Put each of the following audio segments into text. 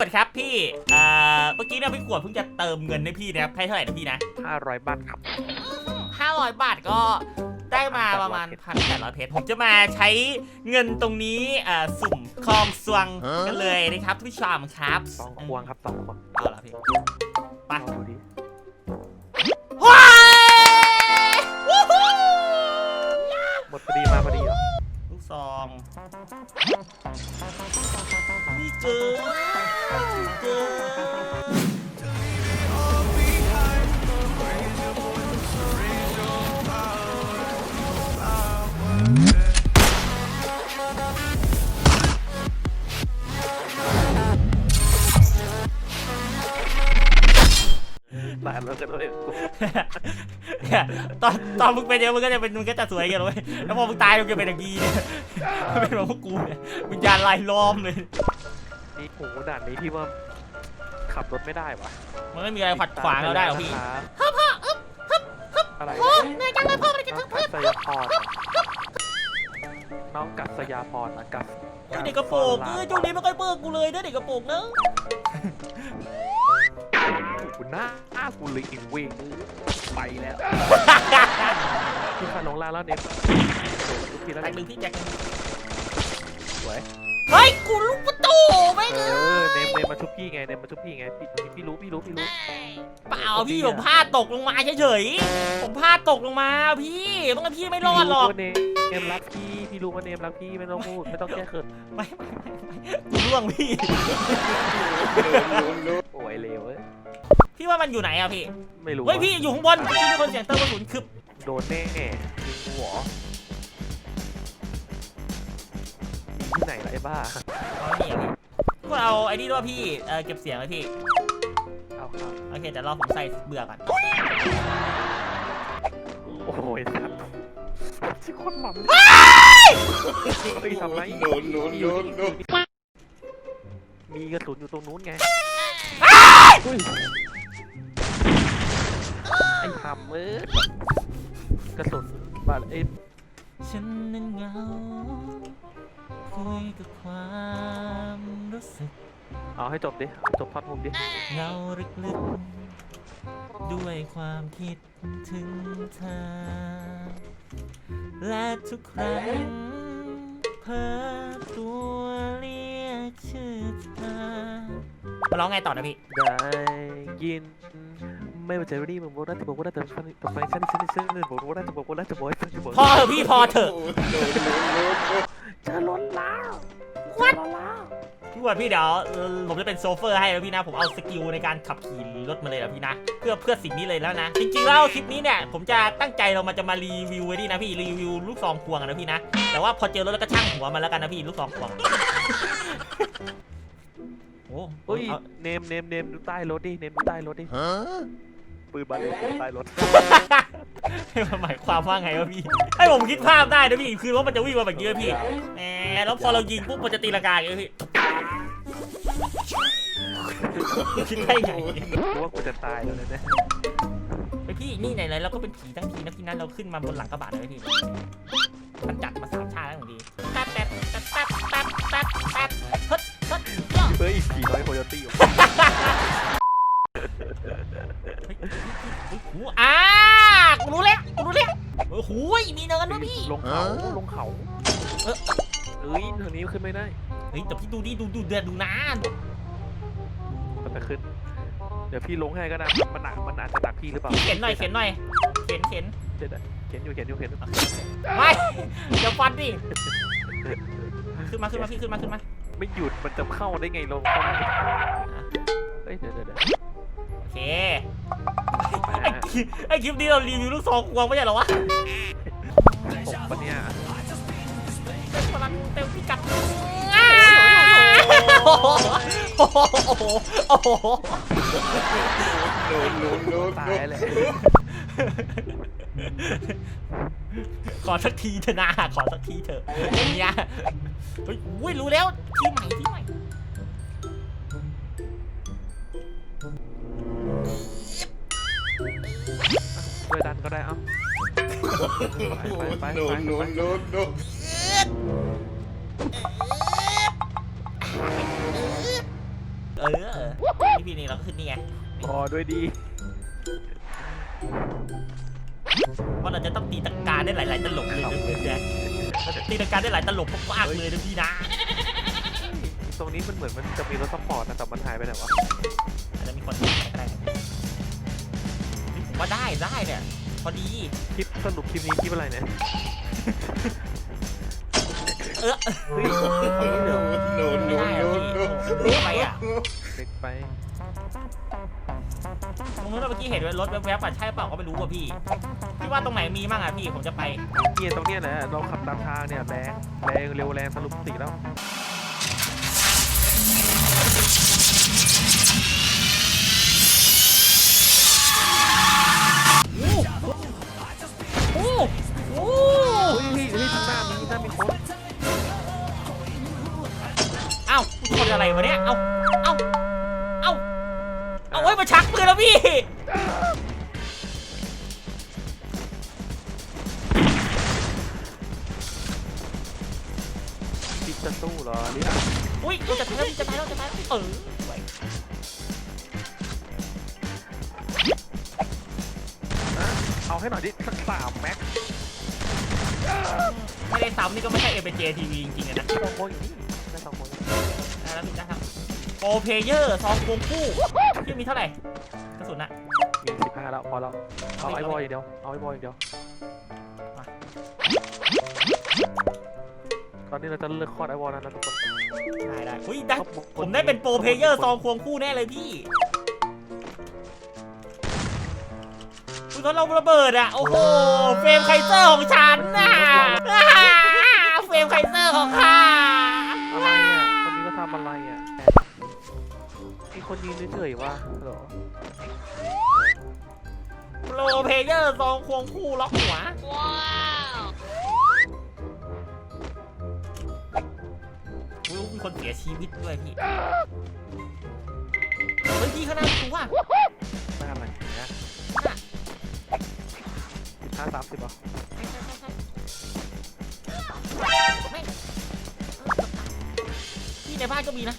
สวัสดีครับพี่เอ่อเมื่อกี้เนี่ยพี่ขวดเพิ่งจะเติมเงินให้พี่นะครับให้เท่าไหร่นะพี่นะ500บาทครับ 500 บาทก็ได้มาประมาณพันแปดร้อยเพชรผมจะมาใช้เงินตรงนี้เอ่อสุ่มคลองสวงกันเลยนะครับทุกชามครับสองควงครับสองควงเอาละพี่ไปลองดูดิ ตายแล้วกันเลยกูเนี่ยตอนตอนมึงเป็นเยอะมึงก็จะเป็นมึงก็จะสวยกันเลยแล้วพอมึงตายมึงจะเป็นอย่างดีเนี่ยเป็นแบบพวกกูเนี่ยวิญญาณลายล้อมเลย นี่โหด่านนี้พี่ว่าขับรถไม่ได้วะมันไม่มีอะไรขัดขวางเราได้หรอกพี่พ่อพ่ออึ๊บฮึบฮึบอะไรพ่อเหนื่อยจังเลยพ่อมันจะทึบกัสยาพรน้องกัสยาพรนะกัส เจ้าเด็กกระโปรงเออช่วงนี้ไม่ค่อยเปิดกูเลยนะเด็กกระโปรงเนอะ หน้าหน้ากูเลยอินเวงไปแล้วพี่ขาลงล่างแล้วเนี่ยทุกทีแล้วแตเนี่ยกหนึ่งพี่แจ็คหนึ่งสวยเฮ้ยกูลูกประตูไม่งเอเอออเนมเนมมาชุบพี่ไงเนมมาชุบพี่ไงพี่พี่รู้พี่รู้พี่รู้เปล่าพี่ผมพลาดตกลงมาเฉยๆผมพลาดตกลงมาพี่ต้องให้พี่ไม่รอดหรอก พี่ว่าเนมเนมรักพี่พี่รู้ว่าเนมรักพี่ไม่ต้องพูดไม่ต้องแก้เขินไม่ไม่ไม่ไม่กูล่วงพี่ โอ้ยเลวเว้ย พี่ว่ามันอยู่ไหนอะพี่ไม่รู้เฮ้ยพี่อยู่ข้างบนพี่เป็นคนเสียงเติมกระสุนคือโดนแน่ยิงหัวมีที่ไหนล่ะไอ้บ้าเอานี่อะพี่ก็เอาไอ้นี่ด้วยพี่เออเก็บเสียงไว้พี่เอาครับโอเคแต่รอผมใส่เบื่อก่อนโอ้ยสัตว์ชิคนหมันเฮ้ยทำไรโดนโดนโดนโดนมีกระสุนอยู่ตรงนู้นไงเฮ้ย ไอ้ทำเอ้ยกระสุนบาดเอ้ยฉันนั้นเหงาคุยกับความรู้สึกเอาให้จบดิจบพัดมุมดิเงาลึกๆด้วยความคิดถึงเธอ และทุกครั้งเพ้อตัวเรียกชื่อเธอมาร้องไงต่อนะพี่ ได้ยิน ไม่ว่าจะรีบบอกว่าจะบอกว่าจะฟังต่อไปฉันฉันฉันบอกว่าจะบอกว่าจะบอกจะบอกพอเถอะพี่พอเถอะจะล้นแล้ว What? ล้นแล้วพี่วดพี่เดี๋ยวผมจะเป็นโซเฟอร์ให้แล้วพี่นะผมเอาสกิลในการขับขี่รถมาเลยแล้วพี่นะ เพื่อเพื่อสิ่งนี้เลยแล้วนะ จริงๆแล้วคลิปนี้เนี่ยผมจะตั้งใจเรามาจะมารีวิวไว้ดีนะพี่รีวิวลูกซองควงนะพี่นะ แต่ว่าพอเจอรถแล้วก็ช่างหัวมันแล้วกันนะพี่ลูกซองควงโอ้ยเอาเนมเนมเนมดูใต้รถดิเนมดูใต้รถดิฮะ ปืนบาเลตใต้รถมันหมายความว่าไงวะพี่ ให้ผมคิดภาพได้นะพี่คือรถมันจะวิ่งมาแบบนี้เลยพี่แหมแล้วพอเรายิงปุ๊บมันจะตีลังกาอย่างนี้เลยพี่คิดได้ไงกูว่ากูจะตายแล้วเนี่ยไปพี่นี่ไหนๆเราก็เป็นผีทั้งทีนะพี่นั้นเราขึ้นมาบนหลังกระบะเลยพี่มันจัดมาสามชาติแล้วของดีแป๊บแป๊บแป๊บแป๊บแป๊บแป๊บแป๊บเฮ้ยเฮ้ยย่อเฮ้ยผีน้อยโคโยตี้เฮ้ยเฮ้ย หูอ่ากูรู้แล้วกูรู้แล้วโอ้โหมีเนินด้วะพี่ ลงเขาลงเขาเอ้ยทางนี้ขึ้นไม่ได้เฮ้ยแต่พี่ดูดิดูดูเดือดดูนะมันจะขึ้น เดี๋ยวพี่ลงให้ก็ได้มันหนักมันอาจจะหนักพี่หรือเปล่าเข็นหน่อยเข็นหน่อยเข็นเข็นเดี๋ยวเข็นอยู่เข็นอยู่เข็นอยู่ไม่เดี๋ยวฟันดิขึ้นมาขึ้นมาพี่ขึ้นมาขึ้นมา ไม่หยุดมันจะเข้าได้ไงลงเอ้ยเดี๋ยวเดี๋ยว เดี๋ยวโอเคไอ้คลิปไอ้คลิปนี้เรารีวิวลูกซองควงไม่ใช่เหรอวะตกปะเนี่ยเต็มพลังเต็มพิกัดโอ้โหโอ้โหโอ้โหโดนโดนโดนตาโดยนเลยขอสักทีเถอะนะขอสักทีเถอะอย่างเงี้ยเฮ้ยอุ้ยรู้แล้วที่ใหม่ที่ใหม่ ไปไปโดนโดนโดนโดนเออพี่พี่นี่เราก็ขึ้นนี่ไงพอด้วยดีเพราเราจะต้องตีตะการได้หลาย ๆ ตลบเลยนะเพื่อนแจ๊คตีตะการได้หลายตลบมากๆเลยนะพี่นะตรงนี้มันเหมือนมันจะมีรถสปอร์ตนะแต่มันหายไปไหนวะอาจจะมีคนได้ผมว่าได้ได้เนี่ย พอดี คลิปสรุปคลิปนี้คลิปอะไรเนี่ยเออเฮ้ยเอางี้เดี๋ยวโนโนไม่ได้โนอะพี่โนเล็กไปอะเด็กไปตรงนู้นเราเมื่อกี้เห็นรถแวบๆอะใช่เปล่าก็ไม่รู้อะพี่พี่ว่าตรงไหนมีมั่งอะพี่ผมจะไปเนี่ยตรงเนี้ยแหละเราขับตามทางเนี่ยแรงแรงเร็วแรงทะลุสีแล้วาชนอะไรวะเนี่ย เอ้าเอ้าเอ้าเอาไว้ยมาชักปืนแล้วพี่ คิดจะสู้เหรอลิสอุ้ยจะตายแล้วจะตายแล้วจะตายแล้วเออสวยเอาให้หน่อยดิสักสามแม็กไม่ได้ซ้ำนี่ก็ไม่ใช่เอเปเจทีวีจริงๆอะนะสองค ได้แล้วพี่ได้ครับโปรเพเยอร์ซองควงคู่พี่มีเท่าไหร่กระสุนอะมีสิบห้าแล้วพอแล้วเอาไอ้บอยอย่างเดียวเอาไอ้บอยอย่างเดียวมาตอนนี้เราจะเลือกคอร์ดไอ้บอลแล้วนะทุกคนได้ได้อุ้ยได้ผมได้เป็นโปรเพเยอร์ซองควงคู่แน่เลยพี่อุ้ยเขาเราระเบิดอะโอ้โห เฟรมไคเซอร์ของฉันน่ะอ่าเฟรมไคเซอร์ของข้า คนยืนเฉยๆว่าเหรอโปรเพเยอร์ซองควงคู่ล็อกหัว ว้าวมีคนเสียชีวิตด้วยพี่เฮ้ยพี่ข้างหน้าประตูว่ะหน้าอะไรนะสิบห้าสามสิบเหรอไม่พี่ในบ้านก็มีนะ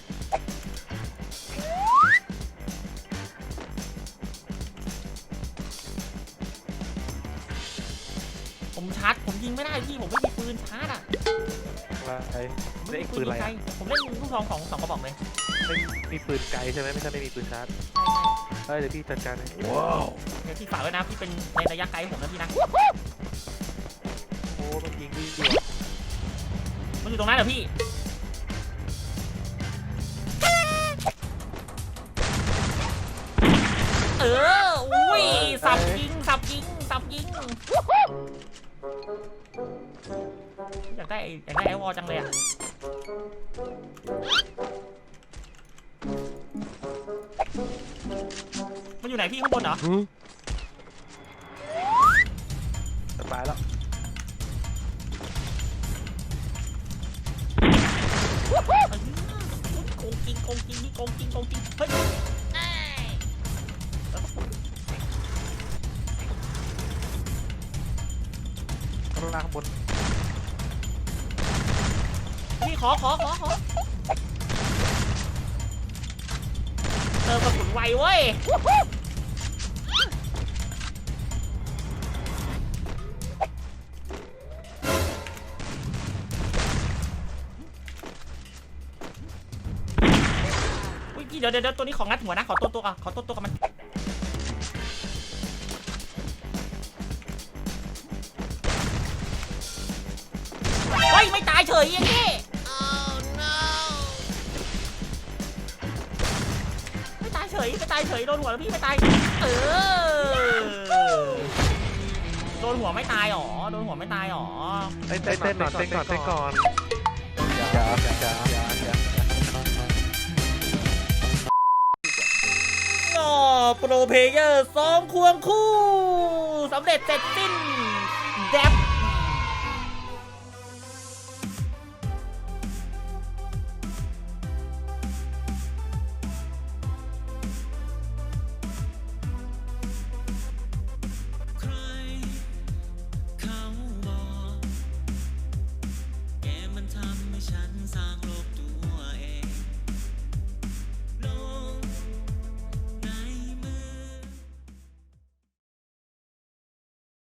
ผมชาร์จ ผมยิงไม่ได้พี่ ผมไม่มีปืนชาร์จอะอะไรผมเล่นมีปืนอะไรยิงอะไกลผมเล่นลูกซองของสองกระบอกเลยไม่มีปืนไกลใช่ไหมไม่ใช่ไม่มีปืนชาร์จเฮ้ยเดี๋ยวพี่จัดการให้ว้าวเดี๋ยวพี่ฝากไว้นะพี่เป็นในระยะไกลผมนะพี่นะ โอ้มันยิงดีดีว่ะมันอยู่ตรงนั้นเหรอพี่ ได้อยากได้ไอวอลจังเลยอะมันอยู่ไหนพี่ข้างบนเหรอจะตายแล้ว โกงจริงโกงจริงนี่โกงจริงโกงจริงเฮ้ยข้างล่างข้างบน ขอขอขอขอเติมกระสุนไวเว้ยอุ๊ยพี่เดี๋ยวเดี๋ยวตัวนี้ของงัดหัวนะ ขอตัวตัวก่อนขอตัวตัวกับมันเฮ้ยไม่ตายเฉยยังงี้ายเฉยโดนหัวแล้วพี่ไม่ตาย เออ โดนหัวไม่ตายหรอ โดนหัวไม่ตายหรอ เต้นเต้นเต้นก่อนเต้นก่อนเต้นก่อนอย่าอย่าอย่าอย่าอย่าโอ้โปรเพลเยอร์สองควงคู่สำเร็จเสร็จสิ้นแดบ